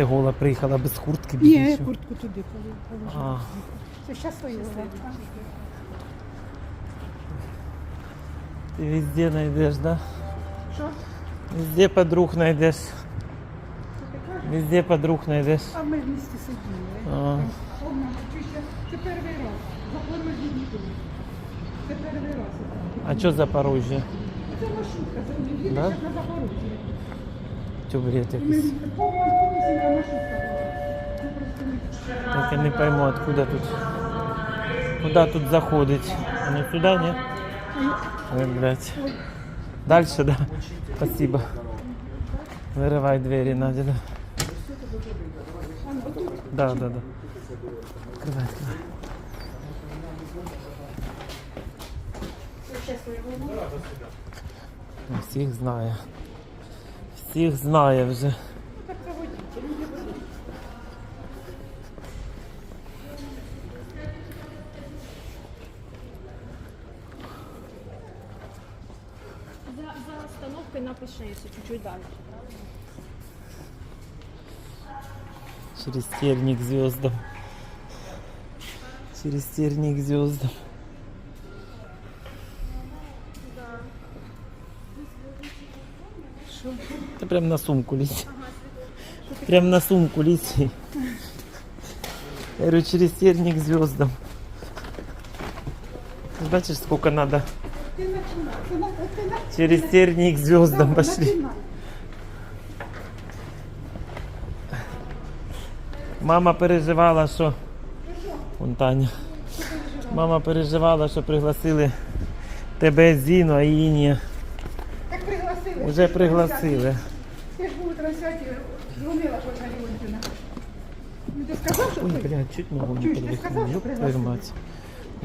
ти гола приїхала без куртки? без Ні, я нічого? куртку туди положила. А, Це зараз поїла. ти везде знайдеш, да? Що? Везде подруг знайдеш. Везде подруг знайдеш. А ми в місті сиділи. А, Помню, Це перший раз. Запорожжя ніколи. Це перший раз. а що Запорожжя? Це маршрутка, це не їдеш, Да? як на Запорожжі. Що бред Ми якийсь? повністю маршрутка була. Ми просто не Так я не пойму, откуда тут. Куда тут заходить? А Не сюда, нет? Ой, блядь. Дальше, да? Спасибо. Вырывай двери, Надя, да? Да, да, да. Открывай, открывай. Ну, Всіх знає. Всіх знає вже. За, за остановкой напиши, если чуть-чуть дальше. Через терник звездам. Через терник к звездам. Ты прям на сумку лезь. Прям на сумку лети. Я говорю, через терник звездам. Ты Бачишь, сколько надо? Ти починай, ти на- ти на- Через терник звездам пошли. Починай. Мама переживала, що. Вон Таня. Мама переживала, що пригласили тебе Зіну, а її ні. Так пригласили. Уже пригласили. Я ж був у трансляції, дзвонила Ольга Леонтівна. Ну, ти сказав, що Ой, ти? блядь, чуть ногу не Чуєш, ти перевихнув. сказав, що Ёб твою пригласили? мать.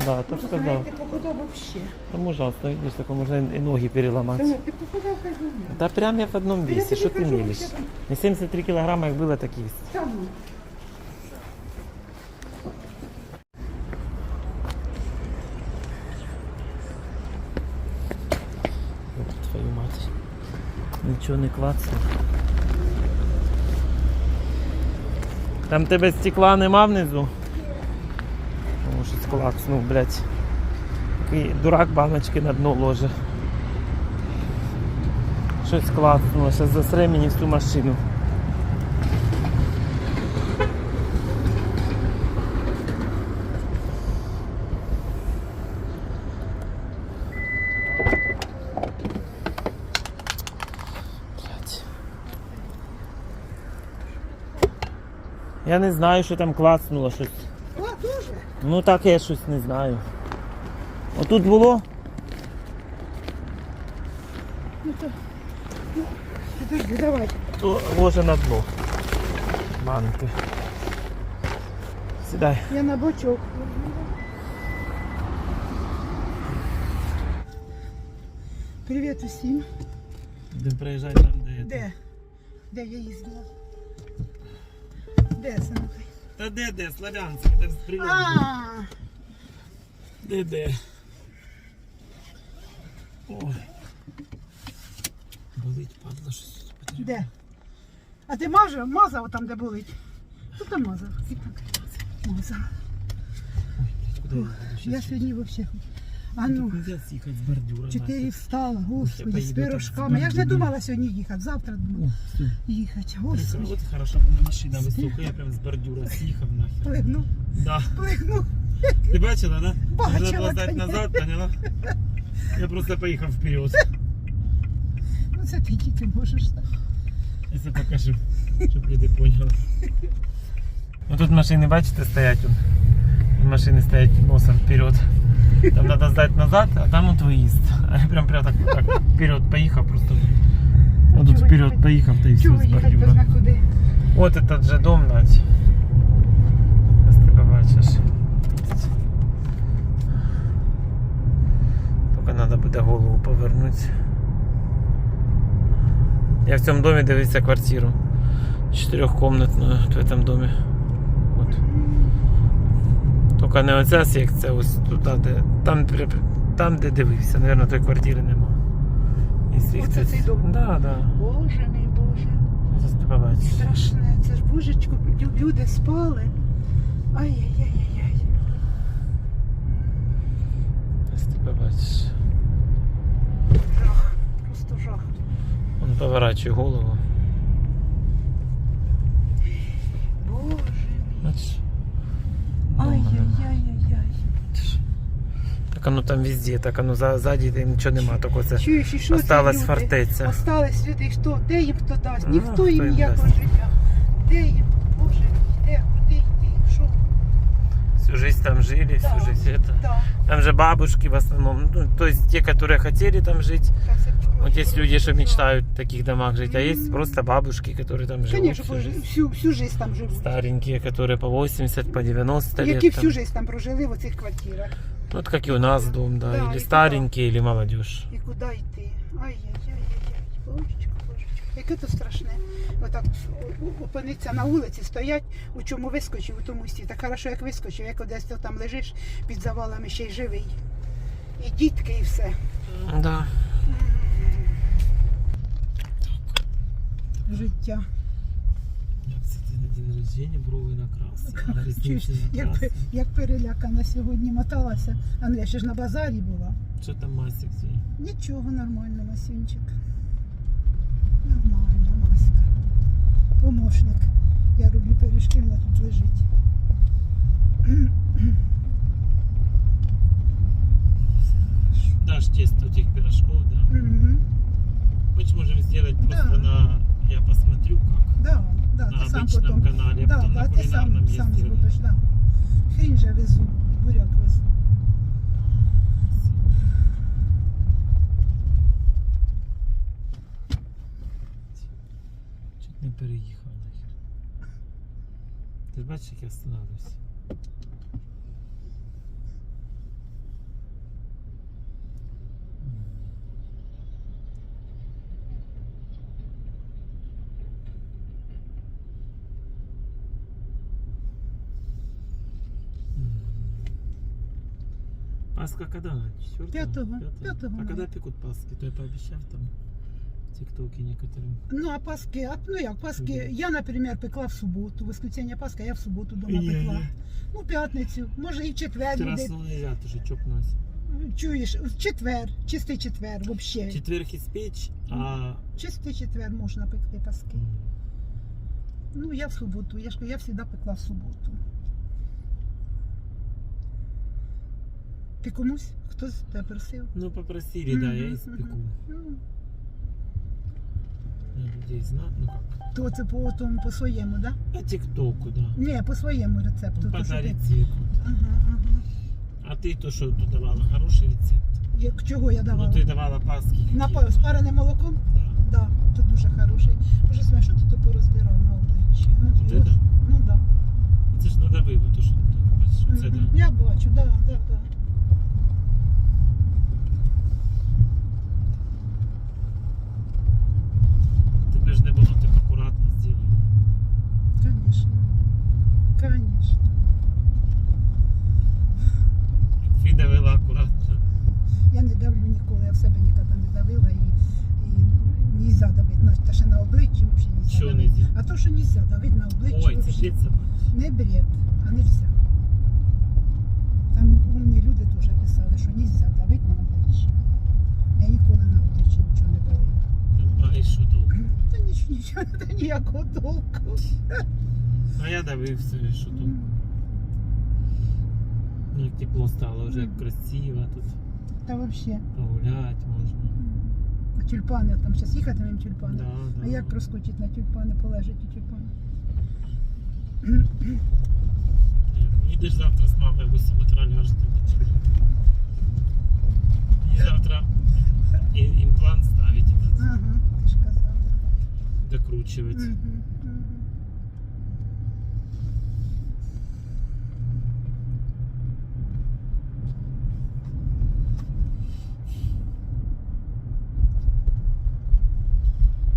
Да, так сказав. Знаєте, похудав вообще. Там ужасно, видишь, так можно и ноги переломать. Та, Ти похудав, кажу. Да прям я в одном Я весе, тобі что ты кажу, мелешь? вообще там- Не 73 килограмма, как было, так есть. Там. Ничего не клацало. Там тебе стекла нема внизу? Тому що склацнув, блядь. Такий дурак баночки на дно ложе. Щось клацнуло, зараз засре мені всю машину. Я не знаю, що там клацнуло щось. О, дуже. Ну так я щось не знаю. Отут було? Ну, то... Ну, Подожди, давай. То ложе на дно. Банки. Сідай. Я на бочок. Привіт усім. Де приїжджай там, де. Де? Де я їздила? Де синок? Та де де, Славянське, де стріляв. А, Де де. Ой. Болить, падла, щось потрібно. де? А ти мазав, мазав там, де болить? Тут там мазав. Мазав. Куди я буду Я сьогодні взагалі. А ну, съехать с бордюра. чотири встала, господи, з пирожками. Я ж не думала сьогодні їхати, завтра думала їхати. Вот Господи, хорошо, бо машина висока, я прям з бордюра з'їхав нахер. плигну, Да. плигну. Ти бачила, да? Бачила, два здати назад, поняла? Я просто поїхав вперед. Ну це ти тільки можеш. Я це покажу, щоб люди поняли. Ну тут машини, бачите, стоять. Машини стоять носом вперед. Там треба здати назад, а там от виїзд. А я прям прям так, так вперед поїхав просто. Ну тут вперед поїхав та і все без бордюра. От этот же дом, Надь. Зараз ти побачиш. Тільки треба буде голову повернути. Я в цьому домі дивився квартиру. Чотирьохкомнатну в цьому домі. От. Тільки не оця секція, ось туди, де. Там, де- там де дивився, Наверно, тої квартири нема. І світ Оце цей дом? Да, да. Боже мій Боже. Зараз тебе бачиш. Страшне, це ж божечко, люди спали. Ай-яй-яй-яй. Ось тебе бачиш. Жах. Просто жах. Он поворачує голову. Боже мій. Бачиш? Дома нема. Ай-яй-яй-яй Так оно там везде, так оно за- ззаді де нічого нема, тільки це Чуєш, і що це осталась люди? фортеця. Остались люди, і хто? Де їм хто дасть? Ну, Ніхто хто їм їм ніякого дасть? життя. Де їм? Боже, мій, де? Куди йти? Що? Всю жизнь там жили, всю Да. жизнь это. Да. Там же бабушки в основном, ну, то есть те, которые хотели там жить. Так, це Вот есть люди, что Да. мечтают в таких домах жить, а есть Мгм. просто бабушки, которые там живут. Конечно, всю бо жизнь. всю, всю жизнь там живуть. Старенькие, которые по 80, по 90 лет. Які там. всю жизнь там прожили в цих квартирах. Ну, вот как и у нас дом, да. Да, и или туда. старенькие, или молодежь. І куди йти? Ай-яй-яй-яй-яй. Божечко, божечко. Яке то страшне. Отак опиниться на вулиці, стоять, у чому вискочив, у тому сті. Так хорошо, як вискочив, як десь там лежиш під завалами ще й живий. І дітки, і все. Да. Життя. День рождения брови накрасил. Чуєш, як, як перелякана сьогодні моталася. А ну я ще ж на базарі була. Что там Масик свой? Нічого, нормально, Масюнчик. Нормально, Маська. Помощник. Я роблю пиріжки, вона тут лежить. Дашь тесто этих пирожков, да? Мгм. Хочешь, можем сделать просто Да. на... Я посмотрю, как. Да, да, на ти сам обычном потім. канале, Да, потом да, на ти сам, кулинарном сам зробиш, да. Хрінь же везу, буряк везу. Чуть не переїхав нахер. Ти ж бачиш, як я останавливаюся? Пасха когда? Четвертого? Пятого. Пятого А когда пекут Пасхи? То я пообещал там в ТикТоке некоторым. Ну, а Паски, а, ну як Паски, я, наприклад, пекла в суботу, воскресенье Пасха, я в суботу дома Є, пекла. Ну, п'ятницю, може і в четвер Вчера буде. снова нельзя, ты же чокнулась. Чуєш, в четвер, чистий четвер, взагалі. Четверг испечь, а... Чистий четвер можна пекти паски. Ну, я в суботу, я ж я завжди пекла в суботу. Ти комусь? Хтось тебе просив? Ну, попросили, да, я Мгм, испеку. мгм. Ну, Я людей знаю, ну как. То це по тому по своєму, да? По ТикТоку, да. Ні, по своєму рецепту. Ну, то, що ти- подарить цвету. Ага, ага. А ты то, что тут давала? Хороший рецепт? Як чого я давала? Ну, ты давала паски. На какие-то. па- з пареним молоком? Да. Да, то дуже хороший. Боже, смотри, що ти тут пороздирав на обличчі? Ну, Вот Йош. это? Ну да. Це ж надавив, то що ти бачиш, оце, Мгм. да? Я бачу, да, да, да. Тебе ж не було, ти б акуратно. Конечно. Конечно. Ти давила акуратно. Я не давлю ніколи, я в себе ніколи не давила і, і нельзя давити. На, та ще на обличчі взагалі нельзя Що давити. нельзя? А то, що нельзя давити на обличчі Ой, це бред собачий. Не бред, а нельзя. Там умні люди теж писали, що нельзя давити нічого, нічого, та ніякого толку. А я давив все, і що толку? Ну, як тепло стало, вже як красиво тут. Та взагалі. Погулять можна. Тюльпани, там зараз їхатимемо тюльпани. Да, да. А як проскочить на тюльпани, полежить у тюльпани? Їдеш завтра з мамою в 8 утра ляжете. Докручивать. Мгм, мгм.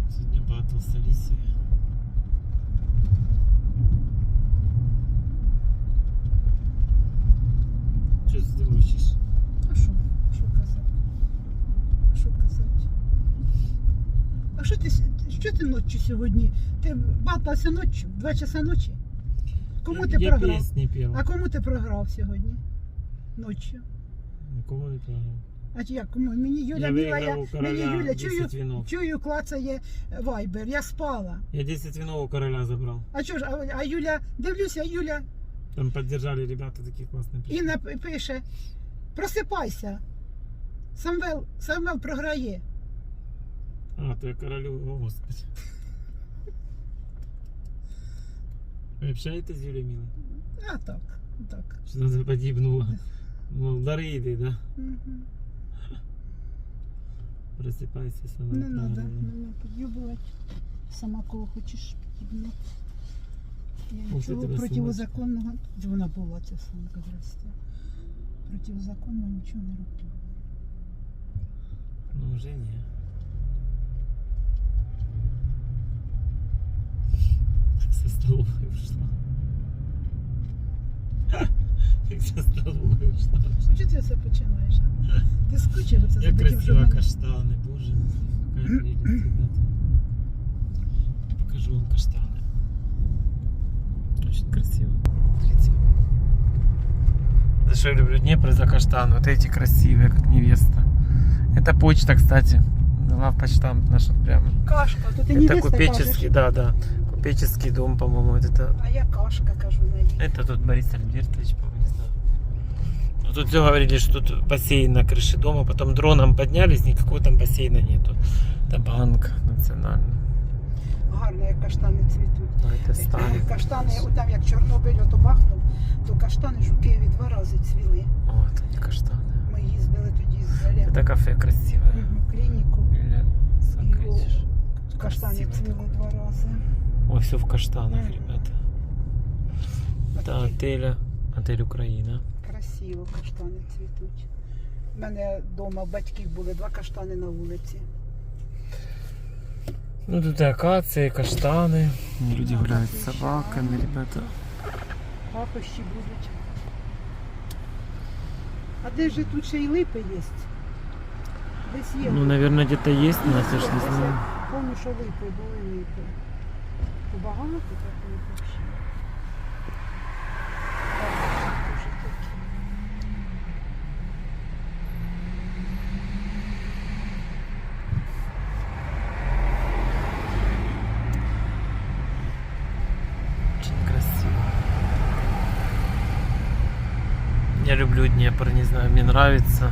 Сьогодні батл з Алісією. Що ти мовчиш? А що? Що казати? А що казати? А що ти, с- що ти носиш? Ночі сьогодні. Ти балтався ночі, 2 часа ночі. Кому ти я програв? песни пел. А кому ти програв сьогодні? Ночі. Кого не програв? А чи як кому? Мені Юля Я мила, виграв я, короля мені Юля 10 чую, вінов. чую, клацає вайбер. Я спала. Я 10 винов у короля забрал. А чого ж, а, а Юля, дивлюся, Юля Там поддержали ребята такие классные. пришли. Інна п- пише: просипайся. Самвел, Самвел програє. А, то я королю, о господи. Вы общаетесь с Юлей Милой? А так, так. Что она подъебнула? Мол, дариды, да? Мгм. Просыпайся сама. Не треба правильно. мене під'юбувати. Сама кого хочеш під'юбати. Я Ух, нічого ти тебе противозаконного. Вона була ця самка здрасте. Противозаконного нічого не роблю. Ну, уже не. Со столовой ушла. Как со столовой ушла. Що ти це починаєш? А? Ти скучив оце Як за таким, що в красиво каштаны, боже мой. Какая прелесть, ребята. Покажу вам каштаны. Очень красиво. Смотрите. За что я люблю Днепр за каштаны. Вот эти красивые, как невеста. Это почта, кстати. Главпочтамт наш вот прямо. Кашка, то ти это невеста купеческий, кажеш. да, да. Купеческий дом, по-моему, вот это. А я кашка, кажу на її. Это тут Борис Альбертович, по-моему, не знаю. Ну, тут все говорили, что тут бассейн на крыше дома, потом дроном поднялись, никакого там бассейна нету. Это банк национальный. Гарно, як каштани цвітуть. Ну, это Сталин. Каштани, там як Чорнобиль ото бахнув, то каштани ж у Києві два рази цвіли. Вот они каштаны. Ми їздили тоді з Олегом Это кафе красивое. в клініку. Или Сакэдиш. Каштани Красиво цвіли два рази. Ой, все в каштанах, Мгм. ребята. Это Такі отель, отель Украина. Красиво каштани цвітуть. У мене вдома батьків були два каштани на вулиці. Ну тут и акации, и каштаны. Люди гуляют с собаками, ребята. Пахощі будуть. А де ж тут ще й липи є? Десь є. Ну, наверное, где-то есть, но я ж не знаю. Помню, що липи були липи. То багато так липи взагалі. Дуже такі. Очень красиво. Я люблю Днепр, не знаю, мне нравится.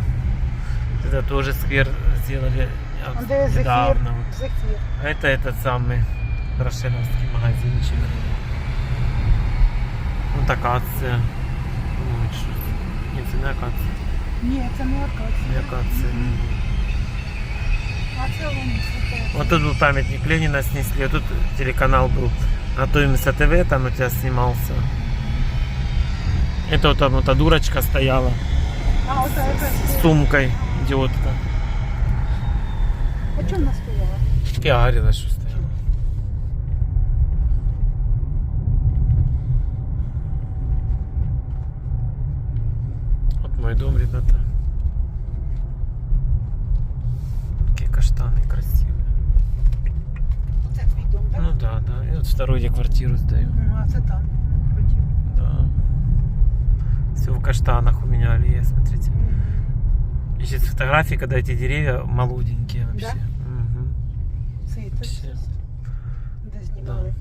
Это тоже сквер сделали а, А де зефір? недавно. вот. Зефір. А Это этот самый рошеновский магазинчик. Вот акация. Ну, это что? Нет, это не акация. Ні, це не Не акація. акация. А це вони це. Вот тут был памятник Ленина снесли, а тут телеканал был. Готовимся ТВ, там у тебя снимался. Это вот там вот та дурочка стояла А, ота с яка. сумкой, идиотка. А чому вона стояла? Пиарилась, что стояла. Вот мой дом, ребята. Такие каштаны красивые. Оце твій дом, так? Ну да, да. И вот вторую я квартиру сдаю. Ну, а це там. Хотів. Да. Все в каштанах у меня аллея, смотрите. И сейчас фотографии, когда эти деревья молоденькие вообще. Мгм. Це і Вообще. тут, де знімали.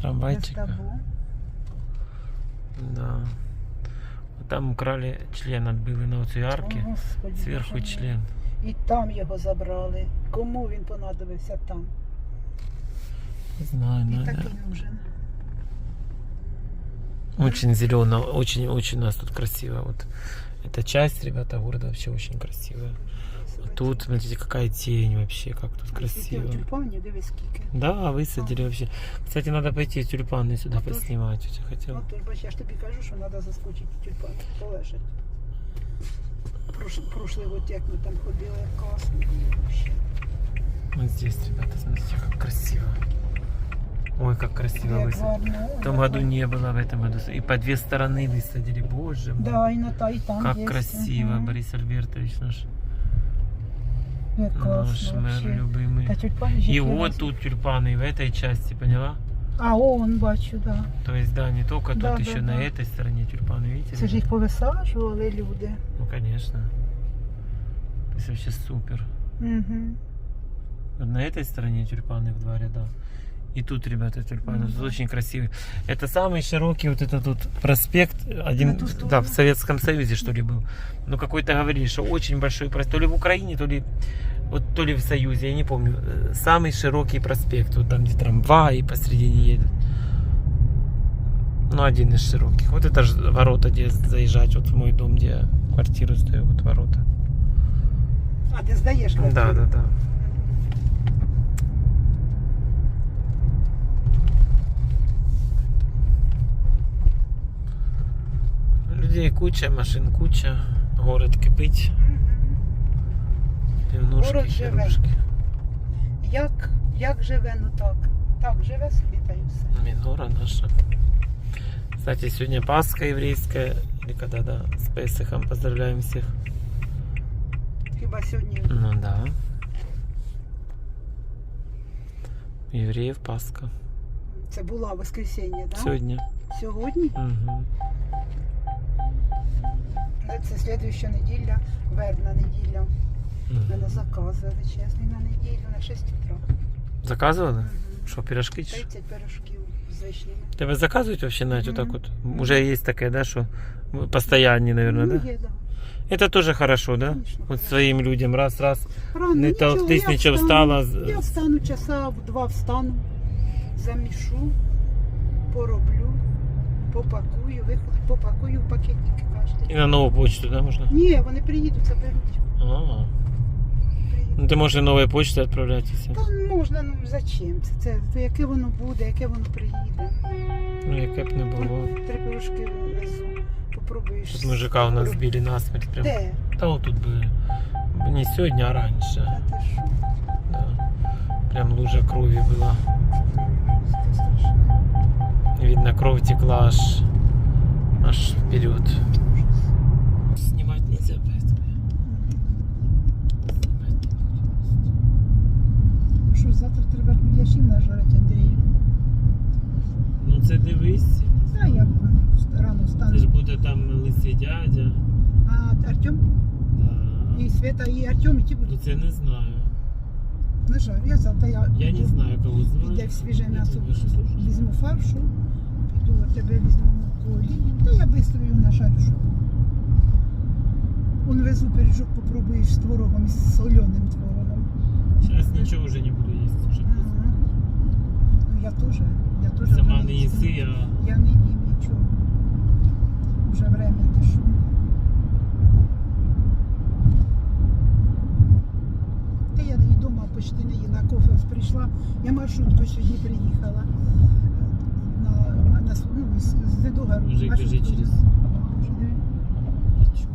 Трамвайчик. Естабу. Да. Там украли член отбили на оцій арки. Господи, Сверху Боже член. І там його забрали. Кому він понадобився там? Не знаю, такий нужен. очень зелено, очень, очень у нас тут красиво. Вот эта часть, ребята, города вообще очень красивая. А тут, смотрите, какая тень вообще, как тут красиво. Тюльпані, дивись скільки. Да, высадили вообще. Кстати, надо пойти тюльпаны сюда А то ж- поснимать. Вот я хотел. От тож, бач, я ж тобі кажу, що треба заскочити в тюльпани, полежать. Прош, прошлий год, як ми там ходили, класно було вообще. Вот здесь, ребята, смотрите, как красиво. Ой, как красиво Як высадили. гарно. В том году не было, в этом году. И по две стороны высадили, боже мой. Да, і на та, і там как є. красиво, Мгм. Борис Альбертович наш. Як Наш класно. мэр вообще. любимый. Та тюльпани ж И які вот різні. тут тюльпаны, в этой части, поняла? А, он бачу, да. То есть, да, не только Да, тут, да, еще да. на этой стороне тюльпаны, видите? Це ж їх повисаджували люди. Ну, конечно. То есть вообще супер. Угу. Вот на этой стороне тюльпаны в два ряда. И тут, ребята, тюльпаны. Мгм. Тут очень красивый. Это самый широкий вот этот тут проспект. Один, да, в Советском Союзе, что ли, был. Ну, какой-то говорили, что очень большой проспект. То ли в Украине, то ли вот то ли в Союзе, я не помню. Э, Самый широкий проспект. Вот там, где трамваи посередине едут. Ну, один из широких. Вот это же ворота, где заезжать. Вот в мой дом, где я квартиру сдаю. Вот ворота. А, ти здаєш Да, да, да. Людей куча, машин куча, город кипить, півнушки, Город живе. херушки. Як, як живе, ну так. Так, живе собі та й все. Минора наша. Кстати, сегодня Пасха еврейская, или когда, да, с Песохом поздравляем всех. Хіба сьогодні Ну да. У Евреев Пасха. це була воскресіння, так? Сегодня. Сьогодні? Мгм. Ну, Це слідуюча неділя, вербна неділя. Мгм. Мене заказ величезний на неділю на 6 утра. Заказывали? Мгм. Что, пирожки? чи що? 30 пирожків з вишнями. Тебе заказывают вообще, Надь, вот так Мгм. вот? Уже есть такая, да, что постояннее, наверное, ну, да? є, да. Это тоже хорошо, да? Конечно, Вот хорошо. своим людям раз-раз. Рано, Не нічого, толктись, я нічого, встану, встала. Я встану часа в два встану, замішу, пороблю, попакую, виходу, попакую в пакетики И кожен. на новую почту, да, можно? Ні, вони приїдуть, заберуть. А, Приїдуть. ну ты можешь и новой почтой отправлять, если. Та можна, ну зачем це? це? То яке воно буде, яке воно приїде. Ну, яке б не було. Три пирожки везу, попробуєш. Тут мужика у нас сбили насмерть прям. Де? Да вот тут были. Не сегодня, а раньше. Та ти що? Да. Прям лужа крови была. Це страшно. Видно, кровь текла аж, аж вперед. Ужас. Снимать нельзя, поэтому. Снимать не буду. Що завтра треба ящин нажарити, Андрію? Ну це дивись. Та я рано Це встану. ж буде там лисий дядя. А Артем Да. і Света, і Артем, і ті Ну будуть. це не знаю. Не жаль, я завтра я, Я не піду, знаю, кого піде звати. в свіже Я м'ясо, тебе що слушаю. візьму фаршу, От тебе візьму колі. Та я швидко її нажарю, що. Он везу пиріжок, попробуєш з творогом, з соленим творогом. Зараз нічого вже не буду їсти. Вже Ага. Ну я теж. Я теж сама вже не їсти. а Я не їм нічого. Вже время пішло. Та я і дома почти не їла. Кофе ось прийшла. Я маршруткою сьогодні приїхала. З, з Вже кажи через-.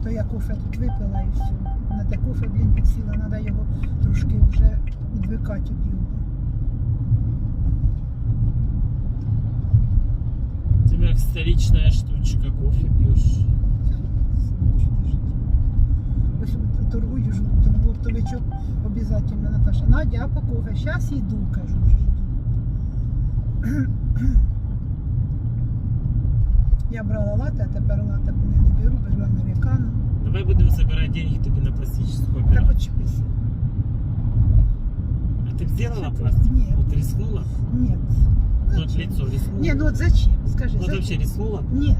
То я кофе тут випила і все. На те кофе, блін, підсіла, треба його трошки вже відвикати від його. у тебя столичная штучка, кофе пьешь. Ось торгую ж, тому обов'язково, Наташа. Надя, а по кофе? Зараз йду, кажу, вже йду. Я брала лате, а тепер лате не, не беру, беру американо. Давай будем собирать деньги тебе на пластическую Так операцию. очепися. А ты сделала пластик? Нет. Вот рискнула? Ні. Ну, вот лицо рискнула? Ні, ну от зачем? Скажи, Ну, вот вообще зачем? рискнула? Ні.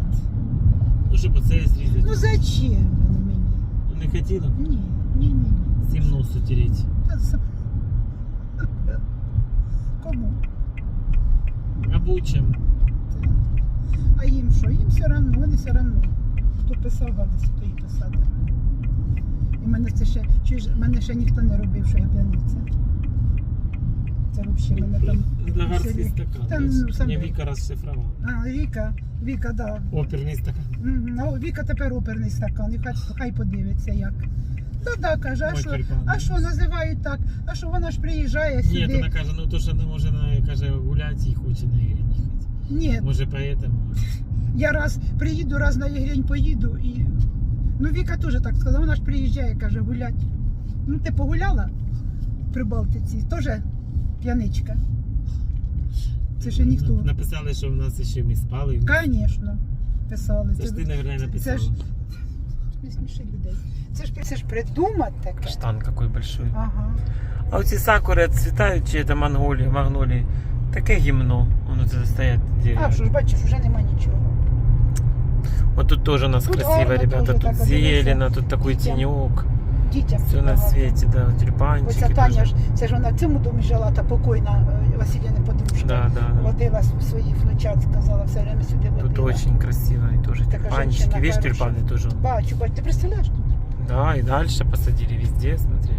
Ну, чтобы це зрізати. Ну зачем воно мені? Ну, не хотіла? Ні, ні, ні, ні. Всім нос утереть. Та за- Кому? Рабочим. А їм що? Їм все одно, вони все одно. Хто писав гадості, то і писати. І мене це ще, чуєш, мене ще ніхто не робив, що я п'яниця. Це взагалі мене там. Дагарський Сергій. стакан. Та, бачиш? ну, саме. Мне Віка розшифрувала. А, Віка, Віка, да. Оперний стакан. Мгм. А Віка тепер оперний стакан, і хай, хай подивиться як. Да, да, каже, а що, а що називають так? А що вона ж приїжджає Ні, сюди? вона каже, ну то, що не може на, каже, гуляти і хоче на ігрі не їхати. Ні, Може, поэтому. Я раз приїду, раз на Єгрень поїду і. Ну Віка теж так сказала, вона ж приїжджає, каже, гулять. Ну ти погуляла? при Балтиці, теж п'яничка. Це ще ніхто. Написали, що в нас ще міст спали. Звісно, писали. Це ж ти, наверное, написала. Це ж не сміши людей. Це ж, це ж придумати таке. Каштан какой большой. Ага. А оці сакури цвітають, чи це магнолії, магнолії. Таке гімно. Воно це стоять А, дерево. що ж бачиш, вже нема нічого. Вот тут тоже у нас Тут красиво, гарно ребята. Тут так зелено, тут такой Дітям. Дітям Все на багато. свете, да, тюльпанчики. Оця Таня тоже. ж, це ж вона в цьому домі жила, та покойна е, Василіна подружка. Да, да, да. Водила с- своїх внучат, сказала, все время сюди водила. Тут очень красиво. И тоже Така тюльпанчики. женщина Видишь, хороша. тюльпаны тоже. Бачу, бачу, ти представляєш? Да, и дальше посадили везде, смотри.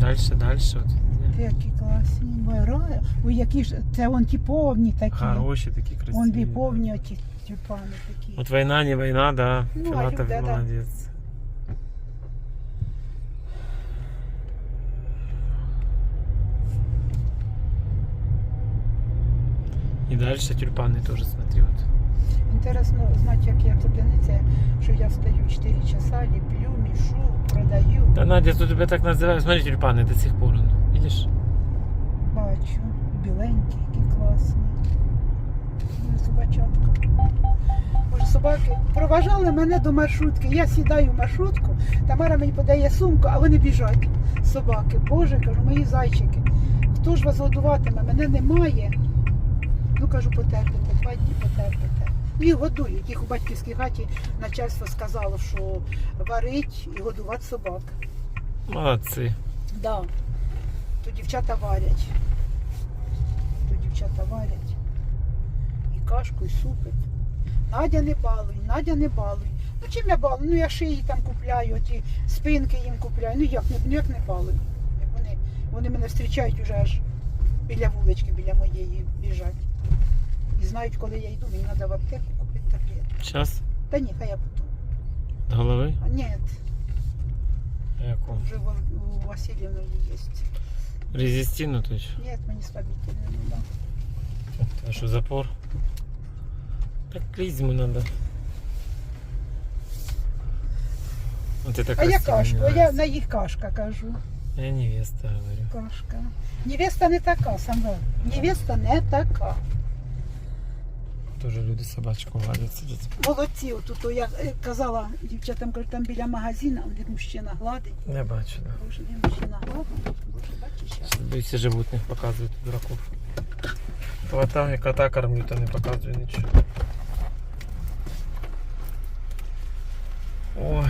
Дальше, дальше. Вот, везде. Які класні. Ой, рая. Ой, які ж, це вон ті повні такі. Хорошие такие красивые. Вон дві да. повні оті тюльпани такі. Вот война, не война, да. Ну, Филатов а, да, да. молодец. И дальше тюльпаны тоже, смотри, вот. Інтересно знати, як я це п'яниця, що я встаю 4 часа, ліплю, мішу, продаю. Да, Надя, тут тебя так называют. Смотри, тюльпаны до сих пор. он, Бачу. Біленькі, які класні. Ой, собачатка. Боже, собаки проважали мене до маршрутки. Я сідаю в маршрутку, Тамара мені подає сумку, а вони біжать. Собаки. Боже, кажу, мої зайчики. Хто ж вас годуватиме? Мене немає. Ну кажу, потерпите, два дні потерпите. Їх годують. Їх у батьківській хаті начальство сказало, що варить і годувати собак. Молодцы. Да. То дівчата варять. То дівчата варять. І кашку, і супик. Надя не балуй, Надя не балуй. Ну чим я балую? Ну я шиї там купляю, ті спинки їм купляю. Ну як не, ну, як не балую? Як вони, вони мене зустрічають уже аж біля вулички, біля моєї біжать. І знають, коли я йду, мені треба в аптеку купити таблетки. Сейчас Та ні, хай я потім. до головы. А ні, Яку? вже у- у Васильівної є. Резистину точно. Ні, мені слабительне не дам. А что, запор? Так клизму надо. Вот это А я красиво, кашку, а я на їх кашка кажу. Я невеста говорю. Кашка. Невеста не така, Самвел. Невеста не така. Тоже люди собачку гладят, сидят. Молодці, отут о, я е, казала дівчатам, кажу, там біля магазина, де мужчина гладить. Я бачу, да. Боже, де мужчина гладить. Боюся животних показують дураков. Хватає, кота кормлю, то не показує ничего. Ой.